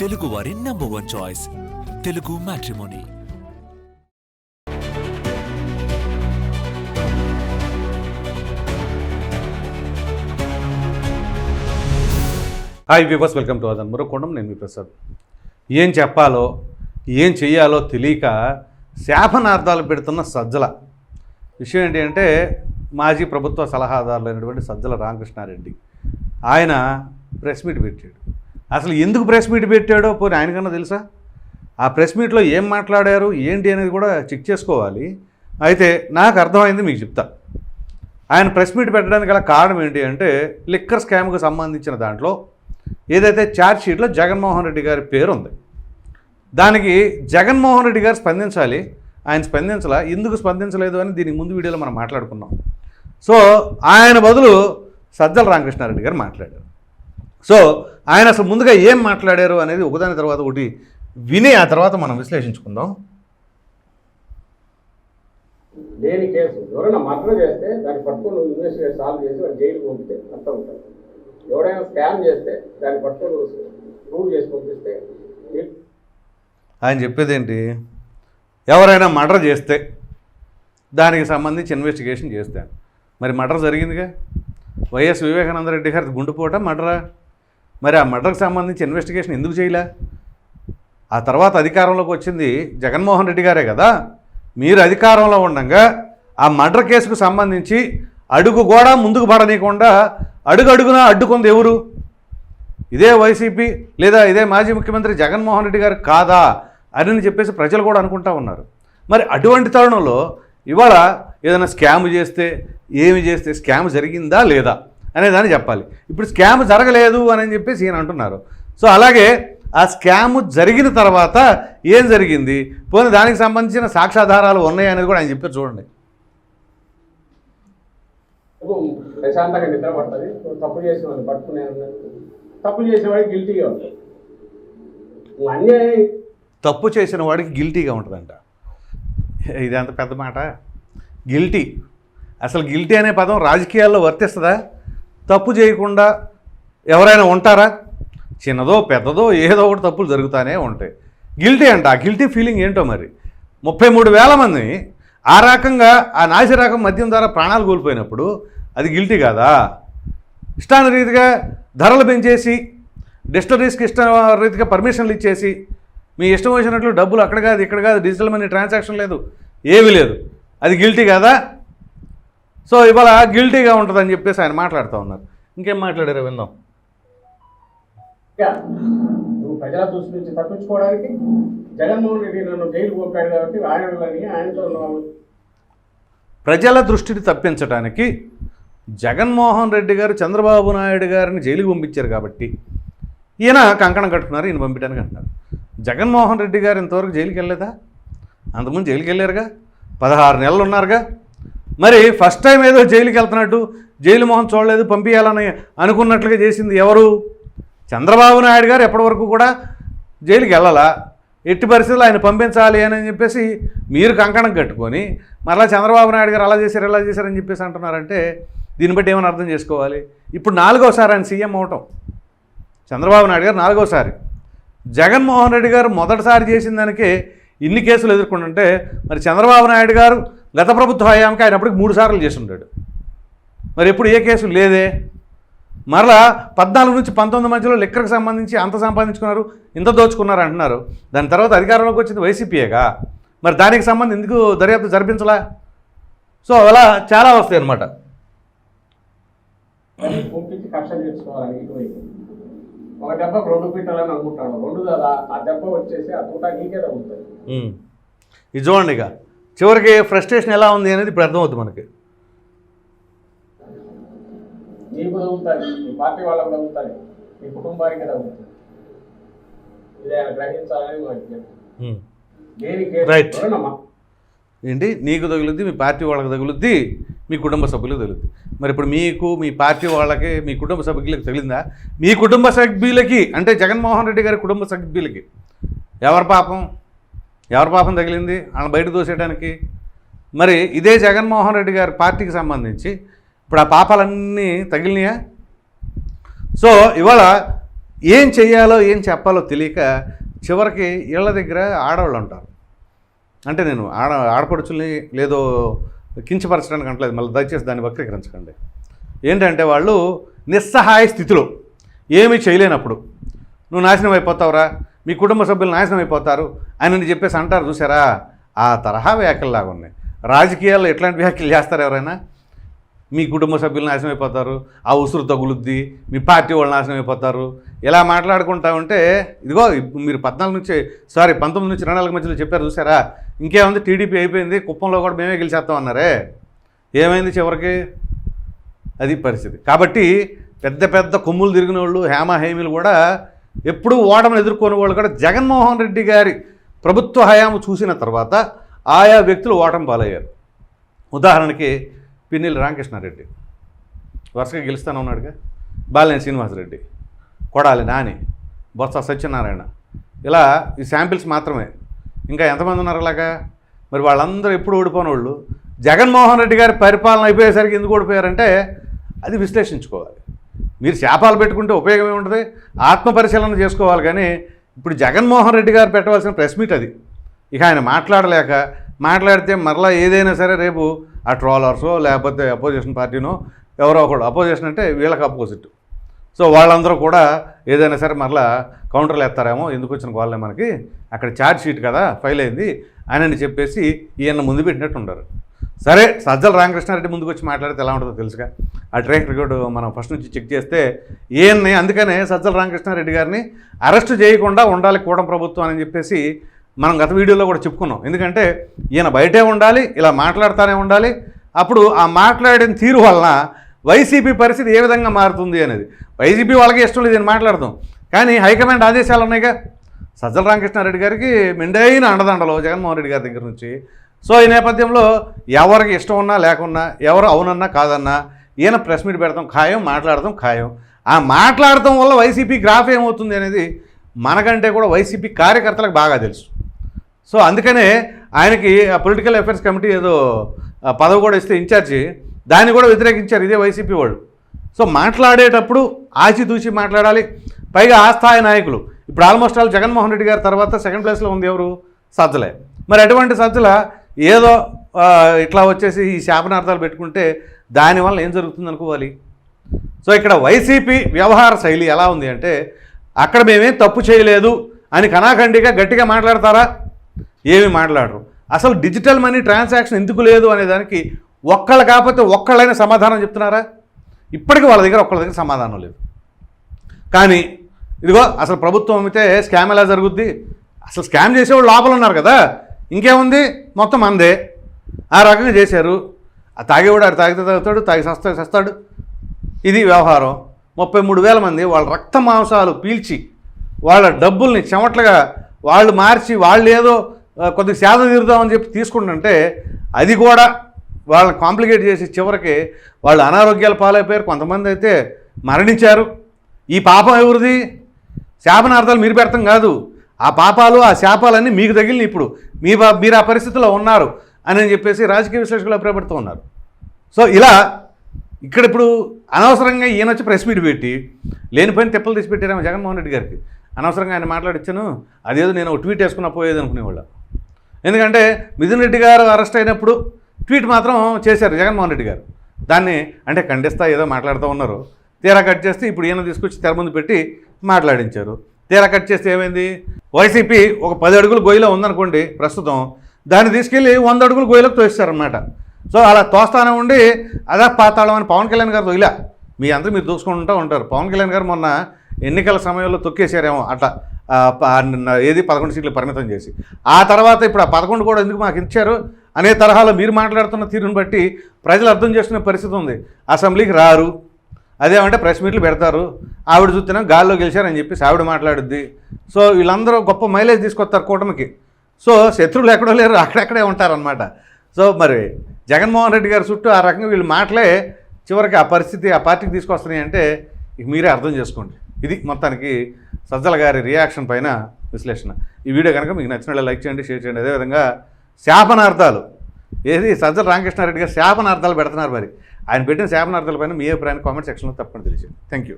తెలుగు వారి number one choice Telugu matrimony hi viewers welcome to అదన్ మురకొండం నేను మీ ప్రసాద్. ఏం చెప్పాలో ఏం చెయ్యాలో తెలియక శాపనార్థాలు పెడుతున్న సజ్జల. విషయం ఏంటి అంటే మాజీ ప్రభుత్వ సలహాదారులైనటువంటి సజ్జల రామకృష్ణారెడ్డి. ఆయన ప్రెస్ మీట్ పెట్టాడు. అసలు ఎందుకు ప్రెస్ మీట్ పెట్టాడో పోనీ ఆయనకన్నా తెలుసా? ఆ ప్రెస్ మీట్లో ఏం మాట్లాడారు ఏంటి అనేది కూడా చెక్ చేసుకోవాలి. అయితే నాకు అర్థమైంది మీకు చెప్తా. ఆయన ప్రెస్ మీట్ పెట్టడానికి గల కారణం ఏంటి అంటే లిక్కర్ స్కామ్కు సంబంధించిన దాంట్లో ఏదైతే ఛార్జ్ షీట్లో జగన్మోహన్ రెడ్డి గారి పేరు ఉంది దానికి జగన్మోహన్ రెడ్డి గారు స్పందించాలి. ఆయన స్పందించలా ఎందుకు స్పందించలేదు అని దీనికి ముందు వీడియోలో మనం మాట్లాడుకున్నాం. సో ఆయన బదులు సజ్జల రామకృష్ణారెడ్డి గారు మాట్లాడారు. సో ఆయన అసలు ముందుగా ఏం మాట్లాడారు అనేది ఒకదాని తర్వాత ఒకటి విని ఆ తర్వాత మనం విశ్లేషించుకుందాం. లేని కేసు ఎవరైనా మర్డర్ చేస్తే దాన్ని పట్టుకొని నువ్వు ఇన్వెస్టిగేట్ సాల్వ్ చేసి వాడు జైలుకి పంపితే అర్థం ఉంటుంది. ఎవడైనా స్కామ్ చేస్తే దాన్ని పట్టుకొని ప్రూవ్ చేసి పంపిస్తే ఆయన చెప్పేది ఏంటి ఎవరైనా మర్డర్ చేస్తే దానికి సంబంధించి ఇన్వెస్టిగేషన్ చేస్తాను మరి మర్డర్ జరిగిందిగా? వైఎస్ వివేకానంద రెడ్డి గారి గుండెపోట మర్డరా? మరి ఆ మర్డర్కి సంబంధించి ఇన్వెస్టిగేషన్ ఎందుకు చేయలే? ఆ తర్వాత అధికారంలోకి వచ్చింది జగన్మోహన్ రెడ్డి గారే కదా. మీరు అధికారంలో ఉండగా ఆ మర్డర్ కేసుకు సంబంధించి అడుగు కూడా ముందుకు పడనీయకుండా అడుగు అడుగున అడ్డుకుంది ఎవరు? ఇదే వైసీపీ లేదా ఇదే మాజీ ముఖ్యమంత్రి జగన్మోహన్ రెడ్డి గారు కాదా అని చెప్పేసి ప్రజలు కూడా అనుకుంటా ఉన్నారు. మరి అటువంటి తరుణంలో ఇవాళ ఏదైనా స్కామ్ చేస్తే ఏమి చేస్తే స్కామ్ జరిగిందా లేదా? అనేదాన్ని చెప్పాలి. ఇప్పుడు స్కామ్ జరగలేదు అని చెప్పేసి ఈయన అంటున్నారు. సో అలాగే ఆ స్కామ్ జరిగిన తర్వాత ఏం జరిగింది? పోనీ దానికి సంబంధించిన సాక్ష్యాధారాలు ఉన్నాయి అనేది కూడా ఆయన చెప్పారు చూడండి. ప్రశాంతంగా నిద్ర పడుతుంది నువ్వు తప్పు చేసిన వాడిని పట్టుకునే తప్పు చేసేవాడికి గిల్టీగా ఉంటుంది అన్యాయం తప్పు చేసిన వాడికి గిల్టీగా ఉంటుందంట. ఇది అంత పెద్ద మాట. గిల్టీ అసలు గిల్టీ అనే పదం రాజకీయాల్లో వర్తిస్తుందా? తప్పు చేయకుండా ఎవరైనా ఉంటారా? చిన్నదో పెద్దదో ఏదో ఒకటి తప్పులు జరుగుతూనే ఉంటాయి. గిల్టీ అంట. ఆ గిల్టీ ఫీలింగ్ ఏంటో మరి? ముప్పై మూడు వేల మంది ఆ రకంగా ఆ నాసిరకం మద్యం ద్వారా ప్రాణాలు కోల్పోయినప్పుడు అది గిల్టీ కాదా? ఇష్టానురీతిగా ధరలు పెంచేసి డిస్టరీస్కి ఇష్ట రీతిగా పర్మిషన్లు ఇచ్చేసి మీ ఇష్టం వచ్చినట్లు డబ్బులు అక్కడ కాదు ఇక్కడ కాదు డిజిటల్ మనీ ట్రాన్సాక్షన్ లేదు ఏమీ లేదు. అది గిల్టీ కాదా? సో ఇవాళ గిల్టీగా ఉంటుందని చెప్పేసి ఆయన మాట్లాడుతూ ఉన్నారు. ఇంకేం మాట్లాడారో విందాం. ప్రజల దృష్టి నుంచి తప్పించుకోవడానికి జగన్మోహన్ రెడ్డి నన్ను జైలు పంపాడు కాబట్టి ఆయనని ఆయనతో ప్రజల దృష్టిని తప్పించడానికి జగన్మోహన్ రెడ్డి గారు చంద్రబాబు నాయుడు గారిని జైలుకి పంపించారు కాబట్టి ఈయన కంకణం కట్టుకున్నారు ఈయన పంపించడానికి అంటున్నారు. జగన్మోహన్ రెడ్డి గారు ఇంతవరకు జైలుకి వెళ్ళలేదా? అంతకుముందు జైలుకి వెళ్ళారుగా? పదహారు నెలలు ఉన్నారుగా? మరి ఫస్ట్ టైం ఏదో జైలుకి వెళ్తున్నట్టు జైలు మొహం చూడలేదు పంపించాలని అనుకున్నట్లుగా చేసింది ఎవరు? చంద్రబాబు నాయుడు గారు ఎప్పటివరకు కూడా జైలుకి వెళ్ళాలా? ఎట్టి పరిస్థితుల్లో ఆయన పంపించాలి అని చెప్పేసి మీరు కంకణం కట్టుకొని మరలా చంద్రబాబు నాయుడు గారు అలా చేశారు ఇలా చేశారని చెప్పేసి అంటున్నారంటే దీన్ని బట్టి ఏమైనా అర్థం చేసుకోవాలి? ఇప్పుడు నాలుగోసారి ఆయన సీఎం అవటం. చంద్రబాబు నాయుడు గారు నాలుగోసారి. జగన్మోహన్ రెడ్డి గారు మొదటిసారి చేసిన దానికే ఇన్ని కేసులు ఎదుర్కొంటుంటే మరి చంద్రబాబు నాయుడు గారు గత ప్రభుత్వ హయాంకి ఆయన అప్పటికి మూడు సార్లు చేసి ఉంటాడు మరి ఎప్పుడు ఏ కేసు లేదే? మరలా పద్నాలుగు నుంచి పంతొమ్మిది మధ్యలో లెక్కలకు సంబంధించి అంత సంపాదించుకున్నారు ఇంత దోచుకున్నారు అంటున్నారు. దాని తర్వాత అధికారంలోకి వచ్చింది వైసీపీయేగా. మరి దానికి సంబంధించి ఎందుకు దర్యాప్తు జరిపించలా? సో అలా చాలా వస్తాయి అన్నమాట. పంపించి కక్ష తీర్చుకోవాలని ఇటువైపు. ఒక దెబ్బకు రెండు పీటలని అనుకుంటాను రెండు కదా ఆ దెబ్బ వచ్చేసి ఆ తూట నీకే తగ్గుతుంది ఉమ్. ఇది చూడండి ఇక. చివరికి ఫ్రస్ట్రేషన్ ఎలా ఉంది అనేది ఇప్పుడు అర్థమవుతుంది మనకి. నీకు నీ పార్టీ వాళ్ళకు నీ కుటుంబానికి ఇది గ్రహించాలని ఏంటి? నీకు తగులుద్ది మీ పార్టీ వాళ్ళకి తగులుద్ది మీ కుటుంబ సభ్యులకు తగులుద్ది. మరి ఇప్పుడు మీకు మీ పార్టీ వాళ్ళకి మీ కుటుంబ సభ్యులకు తగిలిందా? మీ కుటుంబ సభ్యులకి అంటే జగన్మోహన్ రెడ్డి గారి కుటుంబ సభ్యులకి. ఎవరి పాపం? ఎవరి పాపం తగిలింది? వాళ్ళని బయట దోసేయడానికి మరి ఇదే జగన్మోహన్ రెడ్డి గారి పార్టీకి సంబంధించి ఇప్పుడు ఆ పాపాలన్నీ తగిలినాయా? సో ఇవాళ ఏం చెయ్యాలో ఏం చెప్పాలో తెలియక చివరికి ఇళ్ళ దగ్గర ఆడవాళ్ళు ఉంటారు. అంటే నేను ఆడ ఆడపడుచుల్ని లేదో కించపరచడానికి అంటలేదు మళ్ళీ దయచేసి దాన్ని వక్రీకరించకండి. ఏంటంటే వాళ్ళు నిస్సహాయ స్థితిలో ఏమీ చేయలేనప్పుడు. నువ్వు నాశనం అయిపోతావురా. మీ కుటుంబ సభ్యులు నాశనం అయిపోతారు అని చెప్పేసి అంటారు చూసారా ఆ తరహా వ్యాఖ్యల్లాగా ఉన్నాయి. రాజకీయాల్లో ఎట్లాంటి వ్యాఖ్యలు చేస్తారు ఎవరైనా? మీ కుటుంబ సభ్యులు నాశనం అయిపోతారు ఆ ఉసురు తగులుద్ది మీ పార్టీ వాళ్ళు నాశనం అయిపోతారు. ఇలా మాట్లాడుకుంటా ఉంటే ఇదిగో మీరు పద్నాలుగు నుంచి సారీ పంతొమ్మిది నుంచి రెండు నాలుగు మధ్యలో చెప్పారు చూసారా ఇంకేముంది? టీడీపీ అయిపోయింది కుప్పంలో కూడా మేమే గెలిచేస్తాం అన్నారే? ఏమైంది చివరికి? అది పరిస్థితి. కాబట్టి పెద్ద పెద్ద కొమ్ములు తిరిగిన వాళ్ళు హేమ హేమీలు కూడా ఎప్పుడూ ఓటమిని ఎదుర్కొనే వాళ్ళు కూడా జగన్మోహన్ రెడ్డి గారి ప్రభుత్వ హయాము చూసిన తర్వాత ఆయా వ్యక్తులు ఓటమి పాలయ్యారు. ఉదాహరణకి పిన్నెల్లి రామకృష్ణారెడ్డి. వరుసగా గెలుస్తాను ఉన్నాడుగా. బాలినేని శ్రీనివాసరెడ్డి కొడాలి నాని బొత్స సత్యనారాయణ. ఇలా ఈ శాంపిల్స్ మాత్రమే. ఇంకా ఎంతమంది ఉన్నారు అలాగా? మరి వాళ్ళందరూ ఎప్పుడు ఓడిపోయిన వాళ్ళు జగన్మోహన్ రెడ్డి గారి పరిపాలన అయిపోయేసరికి ఎందుకు ఓడిపోయారంటే అది విశ్లేషించుకోవాలి. మీరు శాపాలు పెట్టుకుంటే ఉపయోగం ఏముంటుంది? ఆత్మ పరిశీలన చేసుకోవాలి కానీ ఇప్పుడు జగన్మోహన్ రెడ్డి గారు పెట్టవలసిన ప్రెస్ మీట్ అది. ఇక ఆయన మాట్లాడలేక మాట్లాడితే మరలా ఏదైనా సరే రేపు ఆ ట్రోలర్సో లేకపోతే అపోజిషన్ పార్టీనో ఎవరో ఒకడు అపోజిషన్ అంటే వీళ్ళకి అపోజిట్ సో వాళ్ళందరూ కూడా ఏదైనా సరే మరలా కౌంటర్లు ఎత్తారేమో ఎందుకు వచ్చిన వాళ్ళే మనకి. అక్కడ ఛార్జ్ షీట్ కదా ఫైల్ అయింది. అని చెప్పేసి ఈయన ముందు పెట్టినట్టు ఉండరు. సరే సజ్జల రామకృష్ణారెడ్డి ముందుకు వచ్చి మాట్లాడితే ఎలా ఉంటుందో తెలుసుగా. ఆ ట్రాక్ రికార్డు మనం ఫస్ట్ నుంచి చెక్ చేస్తే ఏంది అందుకనే సజ్జల రామకృష్ణారెడ్డి గారిని అరెస్ట్ చేయకుండా ఉండాలి కూడం ప్రభుత్వం అని చెప్పేసి మనం గత వీడియోలో కూడా చెప్పుకున్నాం. ఎందుకంటే ఈయన బయటే ఉండాలి ఇలా మాట్లాడుతూనే ఉండాలి. అప్పుడు ఆ మాట్లాడిన తీరు వలన వైసీపీ పరిస్థితి ఏ విధంగా మారుతుంది అనేది. వైసీపీ వాళ్ళకి ఇష్టం లేదు నేను మాట్లాడదాం. కానీ హైకమాండ్ ఆదేశాలు ఉన్నాయిగా. సజ్జల రామకృష్ణారెడ్డి గారికి మెండైన అండదండలో జగన్మోహన్ రెడ్డి గారి దగ్గర నుంచి సో ఈ నేపథ్యంలో ఎవరికి ఇష్టం ఉన్నా లేకున్నా ఎవరు అవునన్నా కాదన్నా ఈయన ప్రెస్ మీట్ పెడతాం ఖాయం మాట్లాడతాం ఖాయం. ఆ మాట్లాడటం వల్ల వైసీపీ గ్రాఫ్ ఏమవుతుంది అనేది మనకంటే కూడా వైసీపీ కార్యకర్తలకు బాగా తెలుసు. సో అందుకనే ఆయనకి ఆ పొలిటికల్ అఫైర్స్ కమిటీ ఏదో పదవి కూడా ఇస్తే ఇన్ఛార్జి దాన్ని కూడా వ్యతిరేకించారు ఇదే వైసీపీ వాళ్ళు. సో మాట్లాడేటప్పుడు ఆచితూచి మాట్లాడాలి. పైగా ఆ స్థాయి నాయకులు. ఇప్పుడు ఆల్మోస్ట్ ఆల్ జగన్మోహన్ రెడ్డి గారి తర్వాత సెకండ్ ప్లేస్లో ఉంది ఎవరు? సజ్జలే. మరి అటువంటి సజ్జల ఏదో ఇట్లా వచ్చేసి ఈ శాపనార్థాలు పెట్టుకుంటే దానివల్ల ఏం జరుగుతుంది అనుకోవాలి? సో ఇక్కడ వైసీపీ వ్యవహార శైలి ఎలా ఉంది అంటే అక్కడ మేమేం తప్పు చేయలేదు అని కనాఖండిగా గట్టిగా మాట్లాడతారా? ఏమి మాట్లాడరు. అసలు డిజిటల్ మనీ ట్రాన్సాక్షన్ ఎందుకు లేదు అనే దానికి ఒక్కళ్ళు కాకపోతే ఒక్కళ్ళైనా సమాధానం చెప్తున్నారా? ఇప్పటికీ వాళ్ళ దగ్గర ఒక్కళ్ళ దగ్గర సమాధానం లేదు. కానీ ఇదిగో అసలు ప్రభుత్వం అమ్మితే స్కామ్ ఎలా జరుగుద్ది? అసలు స్కామ్ చేసేవాళ్ళు లోపల ఉన్నారు కదా. ఇంకేముంది? మొత్తం అందే ఆ రకంగా చేశారు. ఆ తాగేవాడు ఆడు తాగితే తాగుతాడు తాగి సస్తా సస్తాడు. ఇది వ్యవహారం. ముప్పై మూడు వేల మంది వాళ్ళ రక్త మాంసాలు పీల్చి వాళ్ళ డబ్బుల్ని చెమట్లుగా వాళ్ళు మార్చి వాళ్ళు ఏదో కొద్దిగా సేద తీరుదామని చెప్పి తీసుకుంటుంటే అది కూడా వాళ్ళని కాంప్లికేట్ చేసి చివరికి వాళ్ళు అనారోగ్యాల పాలైపోయారు. కొంతమంది అయితే మరణించారు. ఈ పాపం ఎవరిది? శాపనార్థాలు మీరు పెడతాం కాదు. ఆ పాపాలు ఆ శాపాలన్నీ మీకు తగిలిన ఇప్పుడు. మీ మీరు ఆ పరిస్థితిలో ఉన్నారు అని చెప్పేసి రాజకీయ విశ్లేషకులు అభిప్రాయపడుతూ ఉన్నారు. సో ఇలా ఇక్కడ ఇప్పుడు అనవసరంగా ఈయన వచ్చి ప్రెస్ మీట్ పెట్టి లేనిపోయిన తెప్పలు తీసి పెట్టారేమో జగన్మోహన్ రెడ్డి గారికి. అనవసరంగా ఆయన మాట్లాడిచ్చాను అదేదో నేను ఒక ట్వీట్ వేసుకున్నా పోయేది అనుకునేవాళ్ళు ఎందుకంటే మిథున్ రెడ్డి గారు అరెస్ట్ అయినప్పుడు ట్వీట్ మాత్రం చేశారు జగన్మోహన్ రెడ్డి గారు. దాన్ని అంటే ఖండిస్తా ఏదో మాట్లాడుతూ ఉన్నారు. తీరా కట్ చేస్తే ఇప్పుడు ఈయన తీసుకొచ్చి తెర ముందు పెట్టి మాట్లాడించారు. తీరా కట్ చేస్తే ఏమైంది? వైసీపీ ఒక పది అడుగులు గొయ్యిలో ఉందనుకోండి ప్రస్తుతం దాన్ని తీసుకెళ్ళి వంద అడుగులు గొయ్యిలోకి తోస్తారనమాట సో అలా తోస్తానే ఉండి అదే పాతాళం అని పవన్ కళ్యాణ్ గారు ఇలా మీ అందరూ మీరు దూసుకుంటూ ఉంటారు. పవన్ కళ్యాణ్ గారు మొన్న ఎన్నికల సమయంలో తొక్కేశారేమో అట్లా ఏది పదకొండు సీట్లు పరిమితం చేసి. ఆ తర్వాత ఇప్పుడు ఆ పదకొండు కూడా ఎందుకు మాకు ఇచ్చారు అనే తరహాలో మీరు మాట్లాడుతున్న తీరుని బట్టి ప్రజలు అర్థం చేసుకునే పరిస్థితి ఉంది. అసెంబ్లీకి రారు. అదేమంటే ప్రెస్ మీట్లు పెడతారు. ఆవిడ చూస్తున్నాం గాల్లో గెలిచారని చెప్పేసి ఆవిడ మాట్లాడుద్ది. సో వీళ్ళందరూ గొప్ప మైలేజ్ తీసుకొస్తారు కూటమికి. సో శత్రువులు ఎక్కడో లేరు అక్కడెక్కడే ఉంటారనమాట సో మరి జగన్మోహన్ రెడ్డి గారి చుట్టూ ఆ రకంగా వీళ్ళు మాటలే చివరికి ఆ పరిస్థితి ఆ పార్టీకి తీసుకొస్తున్నాయి అంటే ఇక మీరే అర్థం చేసుకోండి. ఇది మొత్తానికి సజ్జల గారి రియాక్షన్ పైన విశ్లేషణ. ఈ వీడియో కనుక మీకు నచ్చినట్లు లైక్ చేయండి షేర్ చేయండి. అదేవిధంగా శాపనార్థాలు. ఏది సజ్జల రామకృష్ణారెడ్డి గారు శాపనార్థాలు పెడుతున్నారు మరి. ఆయన పెట్టిన శాపనార్థాల పైన మీ అభిప్రాయాన్ని కామెంట్ సెక్షన్లో తప్పకుండా తెలియజేయండి. Thank you